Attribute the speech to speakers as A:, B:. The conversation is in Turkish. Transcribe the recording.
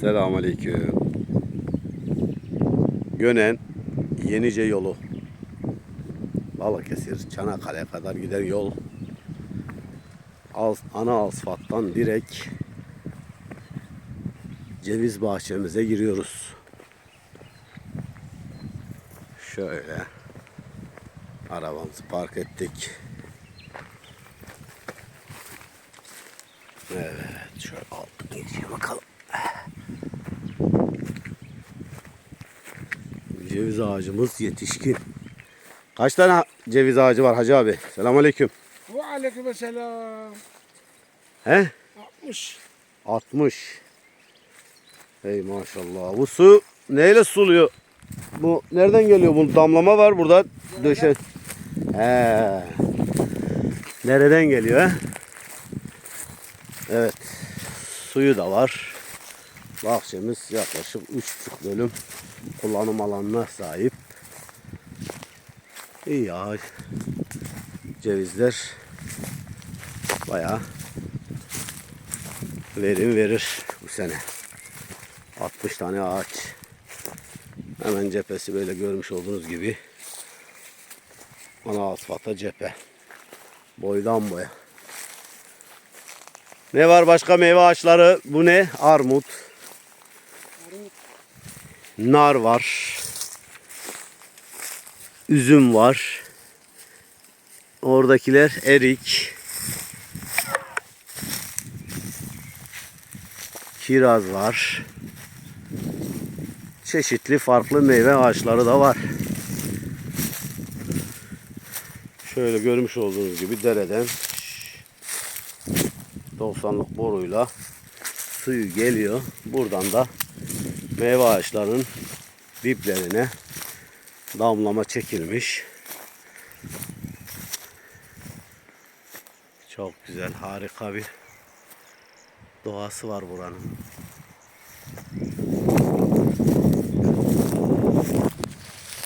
A: Selamünaleyküm. Gönen Yenice yolu. Balıkesir, Çanakkale'ye kadar giden yol. Al- ana asfalttan direkt ceviz bahçemize giriyoruz. Şöyle arabamızı park ettik. Evet, şöyle altına geçelim bakalım. Ceviz ağacımız yetişkin. Kaç tane ceviz ağacı var Hacı abi? Selamünaleyküm.
B: Ve aleyküm selam.
A: He?
B: 60.
A: 60. Hey maşallah. Bu su neyle suluyor? Bu nereden geliyor? Bu damlama var burada. Döşe. He. Nereden geliyor he? Evet. Suyu da var. Bahçemiz yaklaşık 3,5 bölüm kullanım alanına sahip. İyi ya. Cevizler bayağı verim verir bu sene. 60 tane ağaç. Hemen cephesi böyle görmüş olduğunuz gibi. Ana asfalta cephe. Boydan boya. Ne var başka meyve ağaçları? Bu ne? Armut. Nar var. Üzüm var. Oradakiler erik. Kiraz var. Çeşitli farklı meyve ağaçları da var. Şöyle görmüş olduğunuz gibi dereden 90'lık boruyla suyu geliyor. Buradan da meyve ağaçlarının diplerine damlama çekilmiş. Çok güzel, harika bir doğası var buranın.